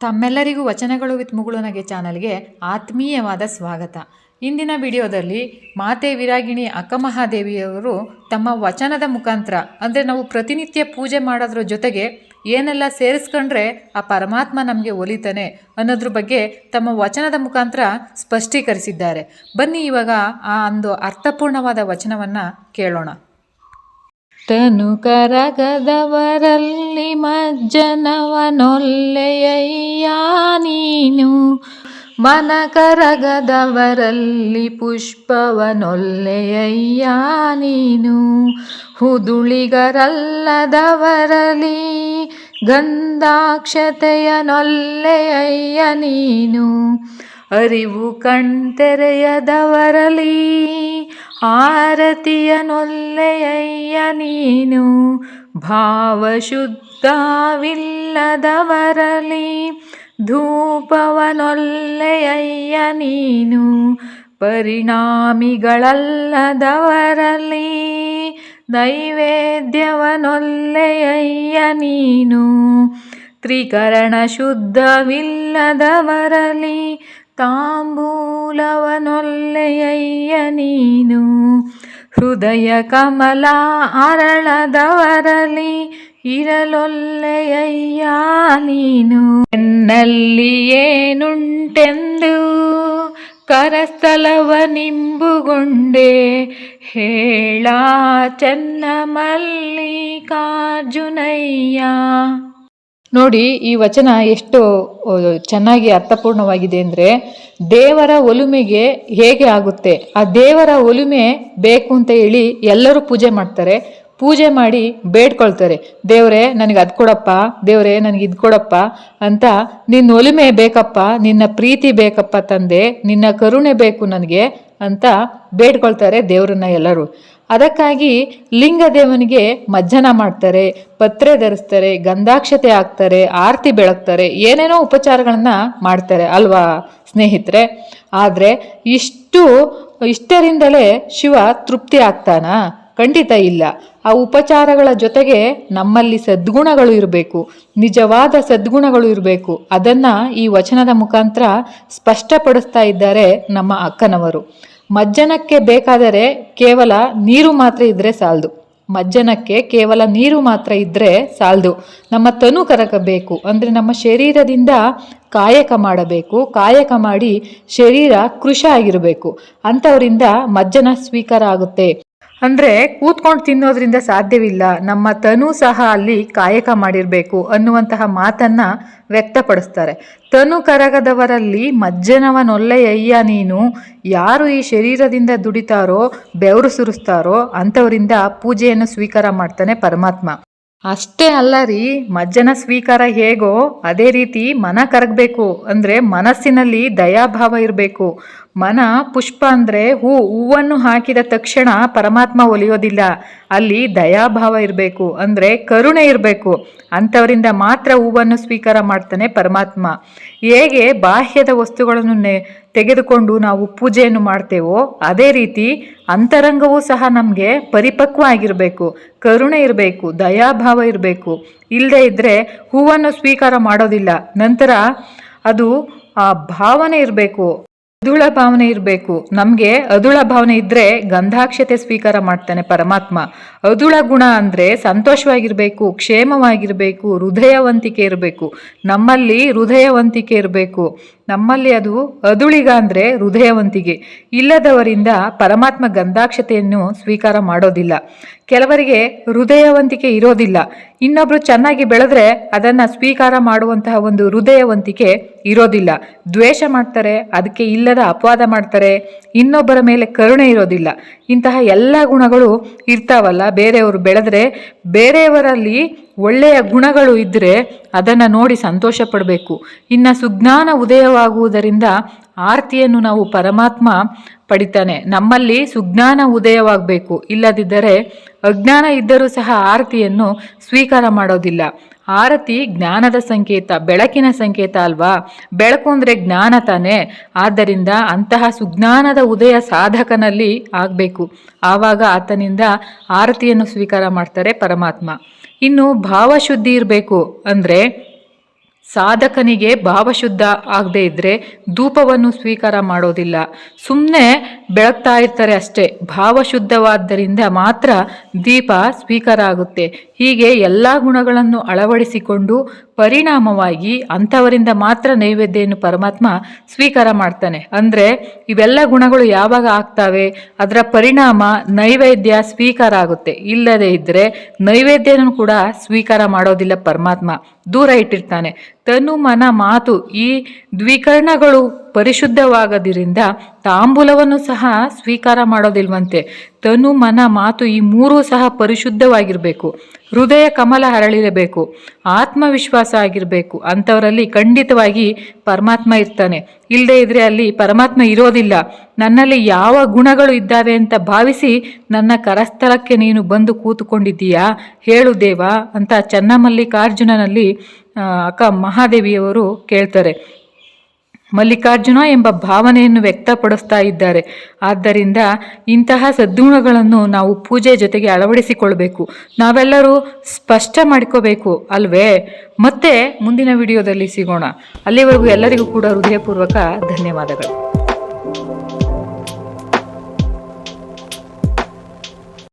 ತಮ್ಮೆಲ್ಲರಿಗೂ ವಚನಗಳು ವಿತ್ ಮುಗುಳುನಗೆ ಚಾನಲ್ಗೆ ಆತ್ಮೀಯವಾದ ಸ್ವಾಗತ. ಇಂದಿನ ವಿಡಿಯೋದಲ್ಲಿ ಮಾತೆ ವಿರಾಗಿಣಿ ಅಕ್ಕಮಹಾದೇವಿಯವರು ತಮ್ಮ ವಚನದ ಮುಖಾಂತರ, ಅಂದರೆ ನಾವು ಪ್ರತಿನಿತ್ಯ ಪೂಜೆ ಮಾಡೋದ್ರ ಜೊತೆಗೆ ಏನೆಲ್ಲ ಸೇರಿಸ್ಕೊಂಡ್ರೆ ಆ ಪರಮಾತ್ಮ ನಮಗೆ ಒಲಿತಾನೆ ಅನ್ನೋದ್ರ ಬಗ್ಗೆ ತಮ್ಮ ವಚನದ ಮುಖಾಂತರ ಸ್ಪಷ್ಟೀಕರಿಸಿದ್ದಾರೆ. ಬನ್ನಿ ಇವಾಗ ಆ ಒಂದು ಅರ್ಥಪೂರ್ಣವಾದ ವಚನವನ್ನು ಕೇಳೋಣ. ತನು ಕರಗದವರಲ್ಲಿ ಮಜ್ಜನವನೊಲ್ಲೆಯಯ್ಯ ನೀನು. ಮನ ಕರಗದವರಲ್ಲಿ ಪುಷ್ಪವನೊಲ್ಲೆಯಯ್ಯ ನೀನು. ಹುದುಳಿಗರಲ್ಲದವರಲ್ಲಿ ಗಂಧಾಕ್ಷತೆಯನೊಲ್ಲೆಯಯ್ಯ ನೀನು. ಅರಿವು ಕಣ್ತೆರೆಯದವರಲಿ ಆರತಿಯನೊಲ್ಲೆಯಯ್ಯ ನೀನು ಭಾವಶುದ್ಧವಿಲ್ಲದವರಲಿ ಧೂಪವನೊಲ್ಲೆಯಯ್ಯ ನೀನು ಪರಿಣಾಮಿಗಳಲ್ಲದವರಲಿ ನೈವೇದ್ಯವನೊಲ್ಲೆಯಯ್ಯ ನೀನು ತ್ರಿಕರಣ ಶುದ್ಧವಿಲ್ಲದವರಲಿ ತಾಂಬೂಲವನೊಲ್ಲೆಯಯ್ಯ ನೀನು ಹೃದಯ ಕಮಲ ಅರಳದವರಲಿ ಇರಲೊಲ್ಲೆಯಯ್ಯ ನೀನು ಎನ್ನಲ್ಲಿ ಏನುಂಟೆಂದು ಕರಸ್ಥಲವ ನಿಂಬುಗೊಂಡೆ ಹೇಳ ಚೆನ್ನ ಮಲ್ಲಿಕಾರ್ಜುನಯ್ಯ ನೋಡಿ, ಈ ವಚನ ಎಷ್ಟು ಚೆನ್ನಾಗಿ ಅರ್ಥಪೂರ್ಣವಾಗಿದೆ ಅಂದರೆ, ದೇವರ ಒಲುಮೆಗೆ ಹೇಗೆ ಆಗುತ್ತೆ? ಆ ದೇವರ ಒಲುಮೆ ಬೇಕು ಅಂತ ಹೇಳಿ ಎಲ್ಲರೂ ಪೂಜೆ ಮಾಡ್ತಾರೆ. ಪೂಜೆ ಮಾಡಿ ಬೇಡ್ಕೊಳ್ತಾರೆ. ದೇವರೇ, ನನಗೆ ಅದು ಕೊಡಪ್ಪ, ದೇವರೇ, ನನಗೆ ಇದು ಕೊಡಪ್ಪ ಅಂತ, ನಿನ್ನ ಒಲುಮೆ ಬೇಕಪ್ಪ, ನಿನ್ನ ಪ್ರೀತಿ ಬೇಕಪ್ಪ ತಂದೆ, ನಿನ್ನ ಕರುಣೆ ಬೇಕು ನನಗೆ ಅಂತ ಬೇಡ್ಕೊಳ್ತಾರೆ ದೇವರನ್ನ ಎಲ್ಲರೂ. ಅದಕ್ಕಾಗಿ ಲಿಂಗದೇವನಿಗೆ ಮಜ್ಜನ ಮಾಡ್ತಾರೆ, ಪತ್ರೆ ಧರಿಸ್ತಾರೆ, ಗಂಧಾಕ್ಷತೆ ಹಾಕ್ತಾರೆ, ಆರತಿ ಬೆಳಗ್ತಾರೆ, ಏನೇನೋ ಉಪಚಾರಗಳನ್ನು ಮಾಡ್ತಾರೆ ಅಲ್ವಾ ಸ್ನೇಹಿತರೆ? ಆದರೆ ಇಷ್ಟು, ಇಷ್ಟರಿಂದಲೇ ಶಿವ ತೃಪ್ತಿ ಆಗ್ತಾನಾ? ಖಂಡಿತ ಇಲ್ಲ. ಆ ಉಪಚಾರಗಳ ಜೊತೆಗೆ ನಮ್ಮಲ್ಲಿ ಸದ್ಗುಣಗಳು ಇರಬೇಕು, ನಿಜವಾದ ಸದ್ಗುಣಗಳು ಇರಬೇಕು. ಅದನ್ನ ಈ ವಚನದ ಮುಖಾಂತರ ಸ್ಪಷ್ಟಪಡಿಸ್ತಾ ಇದ್ದಾರೆ ನಮ್ಮ ಅಕ್ಕನವರು. ಮಜ್ಜನಕ್ಕೆ ಬೇಕಾದರೆ ಕೇವಲ ನೀರು ಮಾತ್ರ ಇದ್ದರೆ ಸಾಲದು. ಮಜ್ಜನಕ್ಕೆ ಕೇವಲ ನೀರು ಮಾತ್ರ ಇದ್ದರೆ ಸಾಲದು. ನಮ್ಮ ತನು ಕರಗಬೇಕು, ಅಂದರೆ ನಮ್ಮ ಶರೀರದಿಂದ ಕಾಯಕ ಮಾಡಬೇಕು, ಕಾಯಕ ಮಾಡಿ ಶರೀರ ಕೃಶ ಆಗಿರಬೇಕು. ಅಂಥವರಿಂದ ಮಜ್ಜನ ಸ್ವೀಕಾರ ಆಗುತ್ತೆ. ಅಂದರೆ ಕೂತ್ಕೊಂಡು ತಿನ್ನೋದ್ರಿಂದ ಸಾಧ್ಯವಿಲ್ಲ. ನಮ್ಮ ತನು ಸಹ ಅಲ್ಲಿ ಕಾಯಕ ಮಾಡಿರಬೇಕು ಅನ್ನುವಂತಹ ಮಾತನ್ನ ವ್ಯಕ್ತಪಡಿಸ್ತಾರೆ. ತನು ಕರಗದವರಲ್ಲಿ ಮಜ್ಜನವನೊಲ್ಲೆಯಯ್ಯ ನೀನು. ಯಾರು ಈ ಶರೀರದಿಂದ ದುಡಿತಾರೋ, ಬೆವರು ಸುರಿಸ್ತಾರೋ ಅಂಥವರಿಂದ ಪೂಜೆಯನ್ನು ಸ್ವೀಕಾರ ಮಾಡ್ತಾನೆ ಪರಮಾತ್ಮ. ಅಷ್ಟೇ ಅಲ್ಲ ರೀ, ಮಜ್ಜನ ಸ್ವೀಕಾರ ಹೇಗೋ ಅದೇ ರೀತಿ ಮನ ಕರಗಬೇಕು, ಅಂದರೆ ಮನಸ್ಸಿನಲ್ಲಿ ದಯಾಭಾವ ಇರಬೇಕು. ಮನ ಪುಷ್ಪ ಅಂದರೆ ಹೂ, ಹೂವನ್ನು ಹಾಕಿದ ತಕ್ಷಣ ಪರಮಾತ್ಮ ಒಲಿಯೋದಿಲ್ಲ. ಅಲ್ಲಿ ದಯಾಭಾವ ಇರಬೇಕು, ಅಂದರೆ ಕರುಣೆ ಇರಬೇಕು. ಅಂಥವರಿಂದ ಮಾತ್ರ ಹೂವನ್ನು ಸ್ವೀಕಾರ ಮಾಡ್ತಾನೆ ಪರಮಾತ್ಮ. ಹೇಗೆ ಬಾಹ್ಯದ ವಸ್ತುಗಳನ್ನು ತೆಗೆದುಕೊಂಡು ನಾವು ಪೂಜೆಯನ್ನು ಮಾಡ್ತೇವೋ, ಅದೇ ರೀತಿ ಅಂತರಂಗವೂ ಸಹ ನಮಗೆ ಪರಿಪಕ್ವ ಆಗಿರಬೇಕು, ಕರುಣೆ ಇರಬೇಕು, ದಯಾಭಾವ ಇರಬೇಕು. ಇಲ್ಲದೇ ಇದ್ದರೆ ಹೂವನ್ನು ಸ್ವೀಕಾರ ಮಾಡೋದಿಲ್ಲ. ನಂತರ ಅದು ಆ ಭಾವನೆ ಇರಬೇಕು. ಅದುಳ ಭಾವನೆ ಇರಬೇಕು. ನಮಗೆ ಅದುಳ ಭಾವನೆ ಇದ್ದರೆ ಗಂಧಾಕ್ಷತೆ ಸ್ವೀಕಾರ ಮಾಡ್ತಾನೆ ಪರಮಾತ್ಮ. ಅದುಳ ಗುಣ ಅಂದರೆ ಸಂತೋಷವಾಗಿರಬೇಕು, ಕ್ಷೇಮವಾಗಿರಬೇಕು, ಹೃದಯವಂತಿಕೆ ಇರಬೇಕು. ನಮ್ಮಲ್ಲಿ ಹೃದಯವಂತಿಕೆ ಇರಬೇಕು. ನಮ್ಮಲ್ಲಿ ಅದು ಅದುಳಿಗ ಅಂದರೆ ಹೃದಯವಂತಿಕೆ. ಇಲ್ಲದವರಿಂದ ಪರಮಾತ್ಮ ಗಂಧಾಕ್ಷತೆಯನ್ನು ಸ್ವೀಕಾರ ಮಾಡೋದಿಲ್ಲ. ಕೆಲವರಿಗೆ ಹೃದಯವಂತಿಕೆ ಇರೋದಿಲ್ಲ. ಇನ್ನೊಬ್ರು ಚೆನ್ನಾಗಿ ಬೆಳೆದ್ರೆ ಅದನ್ನು ಸ್ವೀಕಾರ ಮಾಡುವಂತಹ ಒಂದು ಹೃದಯವಂತಿಕೆ ಇರೋದಿಲ್ಲ. ದ್ವೇಷ ಮಾಡ್ತಾರೆ ಅದಕ್ಕೆ ಇಲ್ಲದ ಅಪವಾದ ಮಾಡ್ತಾರೆ, ಇನ್ನೊಬ್ಬರ ಮೇಲೆ ಕರುಣೆ ಇರೋದಿಲ್ಲ. ಇಂತಹ ಎಲ್ಲ ಗುಣಗಳು ಇರ್ತಾವಲ್ಲ, ಬೇರೆಯವರು ಬೆಳೆದ್ರೆ, ಬೇರೆಯವರಲ್ಲಿ ಒಳ್ಳೆಯ ಗುಣಗಳು ಇದ್ದರೆ ಅದನ್ನು ನೋಡಿ ಸಂತೋಷ ಪಡಬೇಕು. ಇನ್ನು ಸುಜ್ಞಾನ ಉದಯವಾಗುವುದರಿಂದ ಆರತಿಯನ್ನು ನಾವು ಪರಮಾತ್ಮ ಪಡಿತಾನೆ. ನಮ್ಮಲ್ಲಿ ಸುಜ್ಞಾನ ಉದಯವಾಗಬೇಕು. ಇಲ್ಲದಿದ್ದರೆ ಅಜ್ಞಾನ ಇದ್ದರೂ ಸಹ ಆರತಿಯನ್ನು ಸ್ವೀಕಾರ ಮಾಡೋದಿಲ್ಲ. ಆರತಿ ಜ್ಞಾನದ ಸಂಕೇತ, ಬೆಳಕಿನ ಸಂಕೇತ ಅಲ್ವಾ? ಬೆಳಕು ಅಂದರೆ ಜ್ಞಾನ ತಾನೇ. ಆದ್ದರಿಂದ ಅಂತಹ ಸುಜ್ಞಾನದ ಉದಯ ಸಾಧಕನಲ್ಲಿ ಆಗಬೇಕು. ಆವಾಗ ಆತನಿಂದ ಆರತಿಯನ್ನು ಸ್ವೀಕಾರ ಮಾಡ್ತಾರೆ ಪರಮಾತ್ಮ. ಇನ್ನು ಭಾವಶುದ್ಧಿ ಇರಬೇಕು ಅಂದರೆ ಸಾಧಕನಿಗೆ ಭಾವಶುದ್ಧ ಆಗದೇ ಇದ್ದರೆ ಧೂಪವನ್ನು ಸ್ವೀಕಾರ ಮಾಡೋದಿಲ್ಲ. ಸುಮ್ಮನೆ ಬೆಳಗ್ತಾ ಇರ್ತಾರೆ ಅಷ್ಟೇ. ಭಾವಶುದ್ಧವಾದ್ದರಿಂದ ಮಾತ್ರ ದೀಪ ಸ್ವೀಕಾರ ಆಗುತ್ತೆ. ಹೀಗೆ ಎಲ್ಲ ಗುಣಗಳನ್ನು ಅಳವಡಿಸಿಕೊಂಡು ಪರಿಣಾಮವಾಗಿ ಅಂಥವರಿಂದ ಮಾತ್ರ ನೈವೇದ್ಯವನ್ನು ಪರಮಾತ್ಮ ಸ್ವೀಕಾರ ಮಾಡ್ತಾನೆ. ಅಂದರೆ ಇವೆಲ್ಲ ಗುಣಗಳು ಯಾವಾಗ ಆಗ್ತಾವೆ? ಅದರ ಪರಿಣಾಮ ನೈವೇದ್ಯ ಸ್ವೀಕಾರ ಆಗುತ್ತೆ. ಇಲ್ಲದೆ ಇದ್ದರೆ ನೈವೇದ್ಯನೂ ಕೂಡ ಸ್ವೀಕಾರ ಮಾಡೋದಿಲ್ಲ ಪರಮಾತ್ಮ. ದೂರ ಇಟ್ಟಿರ್ತಾನೆ. ತನು ಮನ ಮಾತು ಈ ದ್ವಿಕರ್ಣಗಳು ಪರಿಶುದ್ಧವಾಗದಿರಿಂದ ತಾಂಬೂಲವನ್ನು ಸಹ ಸ್ವೀಕಾರ ಮಾಡೋದಿಲ್ವಂತೆ. ತನು, ಮನ, ಮಾತು ಈ ಮೂರೂ ಸಹ ಪರಿಶುದ್ಧವಾಗಿರಬೇಕು. ಹೃದಯ ಕಮಲ ಹರಳಿರಬೇಕು ಆತ್ಮವಿಶ್ವಾಸ ಆಗಿರಬೇಕು. ಅಂಥವರಲ್ಲಿ ಖಂಡಿತವಾಗಿ ಪರಮಾತ್ಮ ಇರ್ತಾನೆ. ಇಲ್ಲದೆ ಇದ್ರೆ ಅಲ್ಲಿ ಪರಮಾತ್ಮ ಇರೋದಿಲ್ಲ. ನನ್ನಲ್ಲಿ ಯಾವ ಗುಣಗಳು ಇದ್ದಾವೆ ಅಂತ ಭಾವಿಸಿ ನನ್ನ ಕರಸ್ಥಳಕ್ಕೆ ನೀನು ಬಂದು ಕೂತುಕೊಂಡಿದ್ದೀಯಾ? ಹೇಳು ದೇವ ಅಂತ ಚನ್ನಮಲ್ಲಿಕಾರ್ಜುನನಲ್ಲಿ ಅಕ್ಕ ಮಹಾದೇವಿಯವರು ಕೇಳ್ತಾರೆ. ಮಲ್ಲಿಕಾರ್ಜುನ ಎಂಬ ಭಾವನೆಯನ್ನು ವ್ಯಕ್ತಪಡಿಸ್ತಾ ಇದ್ದಾರೆ. ಆದ್ದರಿಂದ ಇಂತಹ ಸದ್ಗುಣಗಳನ್ನು ನಾವು ಪೂಜೆ ಜೊತೆಗೆ ಅಳವಡಿಸಿಕೊಳ್ಬೇಕು. ನಾವೆಲ್ಲರೂ ಸ್ಪಷ್ಟ ಮಾಡ್ಕೋಬೇಕು ಅಲ್ವೇ? ಮತ್ತೆ ಮುಂದಿನ ವಿಡಿಯೋದಲ್ಲಿ ಸಿಗೋಣ. ಅಲ್ಲಿವರೆಗೂ ಎಲ್ಲರಿಗೂ ಕೂಡ ಹೃದಯಪೂರ್ವಕ ಧನ್ಯವಾದಗಳು.